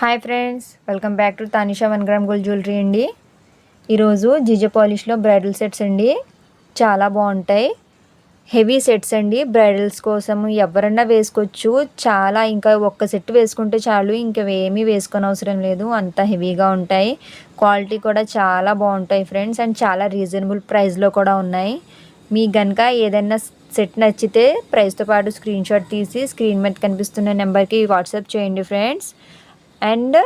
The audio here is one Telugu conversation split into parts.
Hi friends welcome back to Tanisha one gram gold jewellery అండి. ఈరోజు జీజే పాలిష్లో బ్రైడల్ సెట్స్ అండి. చాలా బాగుంటాయి. హెవీ సెట్స్ అండి. బ్రైడల్స్ కోసం ఎవరన్నా వేసుకోవచ్చు. చాలా ఇంకా ఒక్క సెట్ వేసుకుంటే చాలు ఇంకా ఏమీ వేసుకొని అవసరం లేదు. అంత హెవీగా ఉంటాయి. క్వాలిటీ కూడా చాలా బాగుంటాయి ఫ్రెండ్స్. అండ్ చాలా రీజనబుల్ ప్రైస్లో కూడా ఉన్నాయి. మీ కనుక ఏదైనా సెట్ నచ్చితే ప్రైస్తో పాటు స్క్రీన్ షాట్ తీసి స్క్రీన్ మీద కనిపిస్తున్న నెంబర్కి వాట్సాప్ చేయండి ఫ్రెండ్స్. అండ్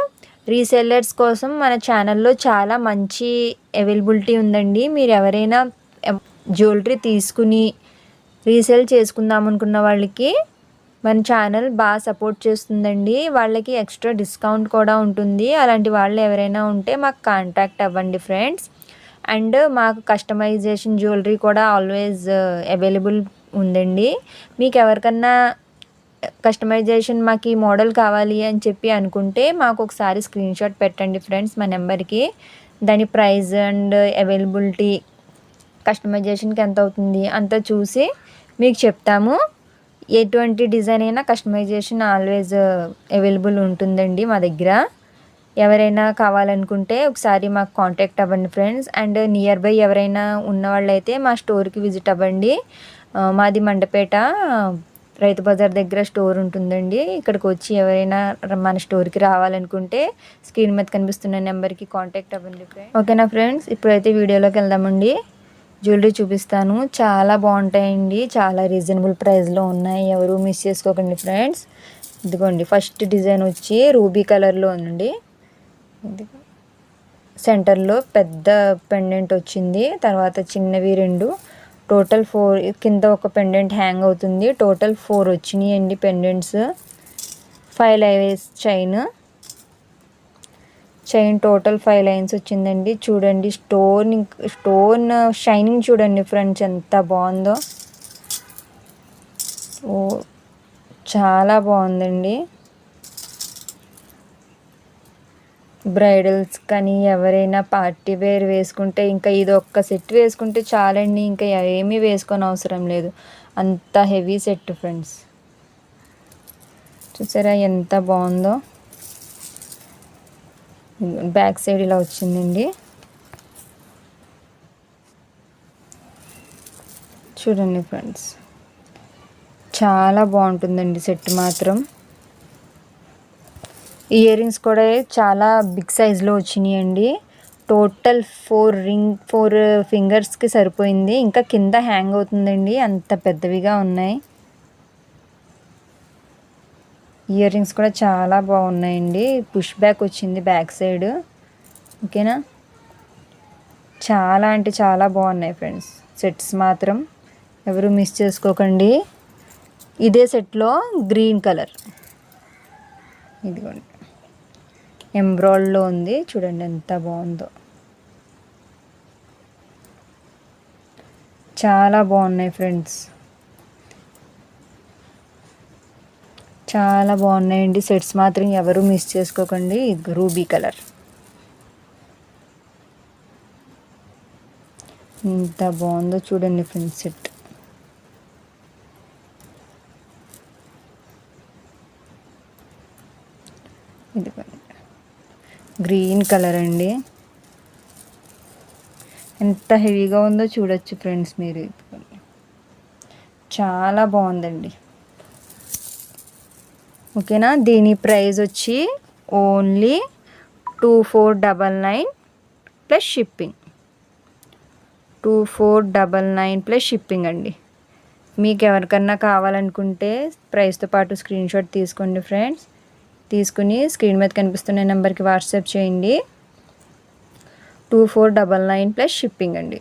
రీసెల్లర్స్ కోసం మన ఛానల్లో చాలా మంచి అవైలబిలిటీ ఉందండి. మీరు ఎవరైనా జ్యువెలరీ తీసుకుని రీసేల్ చేసుకుందాం అనుకున్న వాళ్ళకి మన ఛానల్ బాగా సపోర్ట్ చేస్తుందండి. వాళ్ళకి ఎక్స్ట్రా డిస్కౌంట్ కూడా ఉంటుంది. అలాంటి వాళ్ళు ఎవరైనా ఉంటే మాకు కాంటాక్ట్ అవ్వండి ఫ్రెండ్స్. అండ్ మాకు కస్టమైజేషన్ జ్యువెలరీ కూడా ఆల్వేస్ అవైలబుల్ ఉందండి. మీకు ఎవరికన్నా కస్టమైజేషన్ మాకు ఈ మోడల్ కావాలి అని చెప్పి అనుకుంటే మాకు ఒకసారి స్క్రీన్ షాట్ పెట్టండి ఫ్రెండ్స్ మా నెంబర్కి. దాని ప్రైస్ అండ్ అవైలబిలిటీ కస్టమైజేషన్కి ఎంత అవుతుంది అంతా చూసి మీకు చెప్తాము. ఎటువంటి డిజైన్ అయినా కస్టమైజేషన్ ఆల్వేజ్ అవైలబుల్ ఉంటుందండి మా దగ్గర. ఎవరైనా కావాలనుకుంటే ఒకసారి మాకు కాంటాక్ట్ అవ్వండి ఫ్రెండ్స్. అండ్ నియర్ బై ఎవరైనా ఉన్న వాళ్ళైతే మా స్టోర్కి విజిట్ అవ్వండి. మాది మండపేట రైతు బజార్ దగ్గర స్టోర్ ఉంటుందండి. ఇక్కడికి వచ్చి ఎవరైనా మన స్టోర్కి రావాలనుకుంటే స్క్రీన్ మీద కనిపిస్తున్న నెంబర్కి కాంటాక్ట్ అవ్వండి ఫ్రెండ్స్. ఓకేనా ఫ్రెండ్స్? ఇప్పుడైతే వీడియోలోకి వెళ్దామండి. జ్యువెలరీ చూపిస్తాను. చాలా బాగుంటాయండి. చాలా రీజనబుల్ ప్రైస్లో ఉన్నాయి. ఎవరు మిస్ చేసుకోకండి ఫ్రెండ్స్. ఇదిగోండి ఫస్ట్ డిజైన్ వచ్చి రూబీ కలర్లో ఉందండి. సెంటర్లో పెద్ద పెండెంట్ వచ్చింది. తర్వాత చిన్నవి రెండు. టోటల్ ఫోర్ కింద ఒక పెండెంట్ హ్యాంగ్ అవుతుంది. టోటల్ ఫోర్ వచ్చినాయి అండి pendants. Five lines chain. Chain total five lines వచ్చిందండి. చూడండి స్టోన్ స్టోన్ షైనింగ్ చూడండి ఫ్రెండ్స్ ఎంత బాగుందో. ఓ చాలా బాగుందండి. బ్రైడల్స్ కానీ ఎవరైనా పార్టీ వేర్ వేసుకుంటే ఇంకా ఇది ఒక్క సెట్ వేసుకుంటే చాలండి ఇంకా ఏమీ వేసుకొని అవసరం లేదు. అంత హెవీ సెట్ ఫ్రెండ్స్. చూసారా ఎంత బాగుందో? బ్యాక్ సైడ్ ఇలా వచ్చిందండి. చూడండి ఫ్రెండ్స్. చాలా బాగుంటుందండి సెట్ మాత్రం. ఇయర్ రింగ్స్ కూడా చాలా బిగ్ సైజ్లో వచ్చినాయండి. టోటల్ ఫోర్ రింగ్ ఫోర్ ఫింగర్స్కి సరిపోయింది. ఇంకా కింద హ్యాంగ్ అవుతుందండి. అంత పెద్దవిగా ఉన్నాయి. ఇయర్ రింగ్స్ కూడా చాలా బాగున్నాయండి. పుష్ బ్యాక్ వచ్చింది బ్యాక్ సైడ్. ఓకేనా? చాలా అంటే చాలా బాగున్నాయి ఫ్రెండ్స్. సెట్స్ మాత్రం ఎవరు మిస్ చేసుకోకండి. ఇదే సెట్లో గ్రీన్ కలర్. ఇదిగోండి. ఎంబ్రాయిడ్లో ఉంది. చూడండి ఎంత బాగుందో. చాలా బాగున్నాయి ఫ్రెండ్స్. చాలా బాగున్నాయండి. సెట్స్ మాత్రం ఎవరు మిస్ చేసుకోకండి. Ruby colour. ఎంత బాగుందో చూడండి ఫ్రెండ్స్ సెట్. ఇది గ్రీన్ కలర్ అండి. ఎంత హెవీగా ఉందో చూడొచ్చు ఫ్రెండ్స్ మీరు. చాలా బాగుందండి. ఓకేనా? దీని ప్రైస్ వచ్చి only two four double nine plus shipping. Two four double nine plus shipping అండి. మీకు ఎవరికన్నా కావాలనుకుంటే ప్రైస్తో పాటు స్క్రీన్ షాట్ తీసుకోండి ఫ్రెండ్స్. తీసుకుని స్క్రీన్ మీద కనిపిస్తున్న నెంబర్కి వాట్సాప్ చేయండి. Two four double nine plus shipping అండి.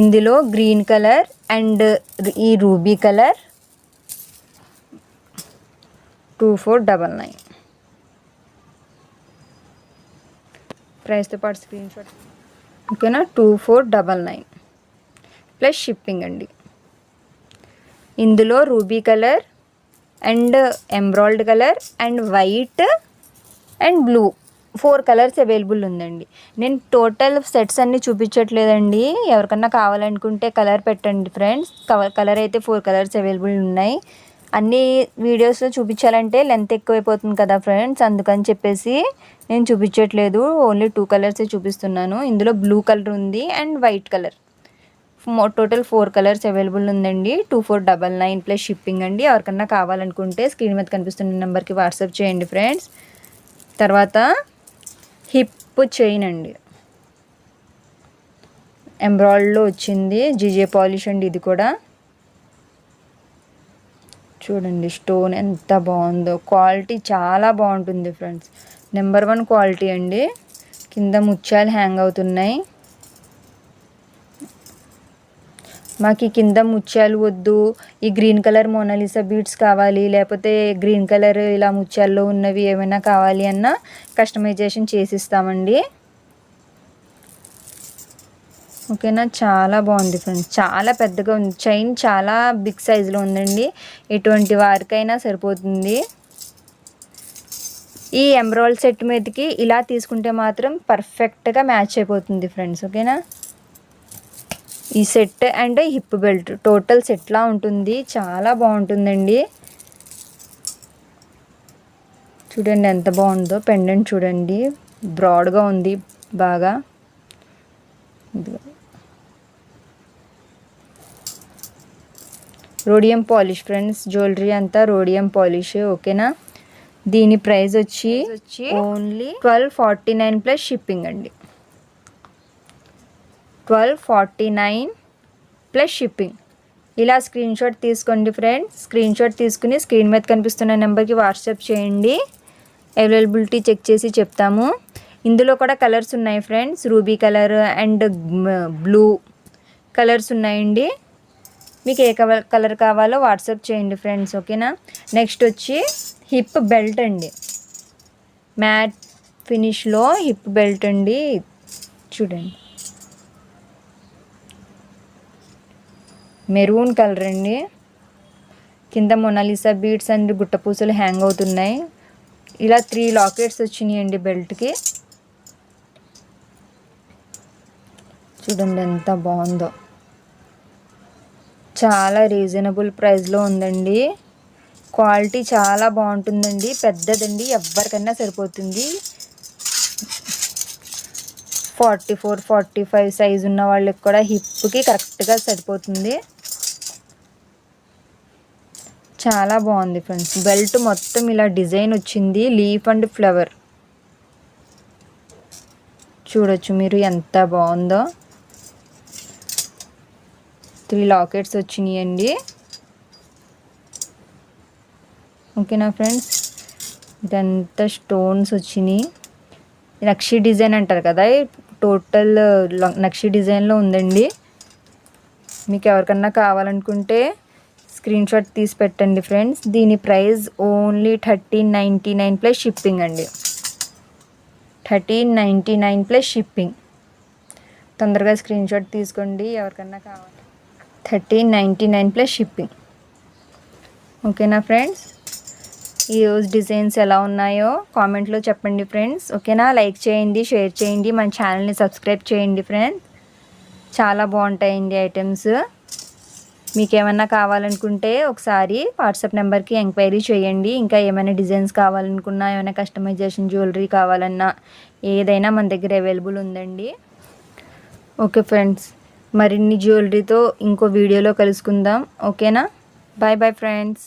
ఇందులో గ్రీన్ కలర్ అండ్ ఈ ruby colour two four double nine ప్రైస్తో పాటు స్క్రీన్ షాట్ ఓకేనా? Two four double nine plus shipping అండి. ఇందులో ruby colour and embroidery colour and white and blue. Four colours available ఉందండి. నేను టోటల్ సెట్స్ అన్నీ చూపించట్లేదండి. ఎవరికన్నా కావాలనుకుంటే కలర్ పెట్టండి ఫ్రెండ్స్. కలర్ అయితే ఫోర్ కలర్స్ అవైలబుల్ ఉన్నాయి. అన్ని వీడియోస్లో చూపించాలంటే లెంత్ ఎక్కువైపోతుంది కదా ఫ్రెండ్స్. అందుకని చెప్పేసి నేను చూపించట్లేదు. ఓన్లీ టూ కలర్సే చూపిస్తున్నాను. ఇందులో బ్లూ కలర్ ఉంది and white colour. Total four colours available ఉందండి. Two four double nine plus shipping అండి. ఎవరికన్నా కావాలనుకుంటే స్క్రీన్ మీద కనిపిస్తున్న నెంబర్కి వాట్సాప్ చేయండి ఫ్రెండ్స్. తర్వాత హిప్ చైన్ అండి. ఎంబ్రాయిడ్లో వచ్చింది. జీజే పాలిష్ అండి ఇది కూడా. చూడండి స్టోన్ ఎంత బాగుందో. క్వాలిటీ చాలా బాగుంటుంది ఫ్రెండ్స్. నెంబర్ వన్ క్వాలిటీ అండి. కింద ముత్యాలు హ్యాంగ్ అవుతున్నాయి. మాకు ఈ కింద ముత్యాలు వద్దు ఈ గ్రీన్ కలర్ మోనాలిసా బీడ్స్ కావాలి లేకపోతే గ్రీన్ కలర్ ఇలా ముత్యాల్లో ఉన్నవి ఏమైనా కావాలి అన్న కస్టమైజేషన్ చేసిస్తామండి. ఓకేనా? చాలా బాగుంది ఫ్రెండ్స్. చాలా పెద్దగా ఉంది. చైన్ చాలా బిగ్ సైజులో ఉందండి. ఎటువంటి వారికైనా సరిపోతుంది. ఈ ఎంబ్రాయిడ్ సెట్ మీదకి ఇలా తీసుకుంటే మాత్రం పర్ఫెక్ట్గా మ్యాచ్ అయిపోతుంది ఫ్రెండ్స్. ఓకేనా? ఈ set and hip belt. Total సెట్లా ఉంటుంది. చాలా బాగుంటుందండి. చూడండి ఎంత బాగుందో. పెండెంట్ చూడండి. బ్రాడ్గా ఉంది బాగా. రోడియం పాలిష్ ఫ్రెండ్స్ జ్యువెలరీ అంతా రోడియం పాలిష్ ఓకేనా? దీని ప్రైస్ వచ్చి only twelve forty nine plus shipping అండి. Twelve forty nine plus shipping ఇలా స్క్రీన్ షాట్ తీసుకోండి ఫ్రెండ్స్ స్క్రీన్ షాట్ తీసుకుని స్క్రీన్ మీద కనిపిస్తున్న నెంబర్కి వాట్సాప్ చేయండి. అవైలబిలిటీ చెక్ చేసి చెప్తాము. ఇందులో కూడా కలర్స్ ఉన్నాయి friends ruby colour and blue colours ఉన్నాయండి. మీకు ఏ కలర్ కావాలో వాట్సాప్ చేయండి ఫ్రెండ్స్ ఓకేనా నెక్స్ట్ వచ్చి హిప్ బెల్ట్ అండి. మ్యాట్ ఫినిష్లో హిప్ బెల్ట్ అండి. చూడండి. మెరూన్ కలర్ అండి. కింద మొనాలిసా బీడ్స్ అండ్ గుట్టపూసలు హ్యాంగ్ అవుతున్నాయి. ఇలా త్రీ లాకెట్స్ వచ్చినాయండి బెల్ట్కి చూడండి ఎంత బాగుందో. చాలా రీజనబుల్ ప్రైస్లో ఉందండి. క్వాలిటీ చాలా బాగుంటుందండి. పెద్దదండి ఎవరికైనా సరిపోతుంది. Forty four forty five size ఉన్న వాళ్ళకి కూడా హిప్కి కరెక్ట్గా సరిపోతుంది. చాలా బాగుంది ఫ్రెండ్స్. బెల్ట్ మొత్తం ఇలా డిజైన్ వచ్చింది. Leaf and flower. చూడొచ్చు మీరు ఎంత బాగుందో. త్రీ లాకెట్స్ వచ్చినాయండి. ఓకేనా ఫ్రెండ్స్? ఇదంతా స్టోన్స్ వచ్చినాయి. నక్షి డిజైన్ అంటారు కదా టోటల్ నక్షి డిజైన్లో ఉందండి. మీకు ఎవరికన్నా కావాలనుకుంటే స్క్రీన్ షాట్ తీసి పెట్టండి ఫ్రెండ్స్. దీని price only thirteen ninety nine plus shipping అండి. Thirteen ninety nine plus shipping. తొందరగా స్క్రీన్ షాట్ తీసుకోండి ఎవరికన్నా కావాలి. Thirteen ninety nine plus shipping. ఓకేనా ఫ్రెండ్స్? ఈరోజు డిజైన్స్ ఎలా ఉన్నాయో కామెంట్లో చెప్పండి ఫ్రెండ్స్. ఓకేనా? లైక్ చేయండి షేర్ చేయండి మన ఛానల్ని సబ్స్క్రైబ్ చేయండి ఫ్రెండ్స్. చాలా బాగుంటాయండి ఐటమ్స్. మీకు ఏమైనా కావాలనుకుంటే ఒకసారి వాట్సాప్ నెంబర్కి ఎంక్వైరీ చేయండి. ఇంకా ఏమైనా డిజైన్స్ కావాలనుకున్నా ఏమైనా కస్టమైజేషన్ జ్యువెలరీ కావాలన్నా ఏదైనా మన దగ్గర అవైలబుల్ ఉందండి. ఓకే ఫ్రెండ్స్ మరిన్ని జ్యువెలరీతో ఇంకో వీడియోలో కలుసుకుందాం. ఓకేనా? Bye bye friends.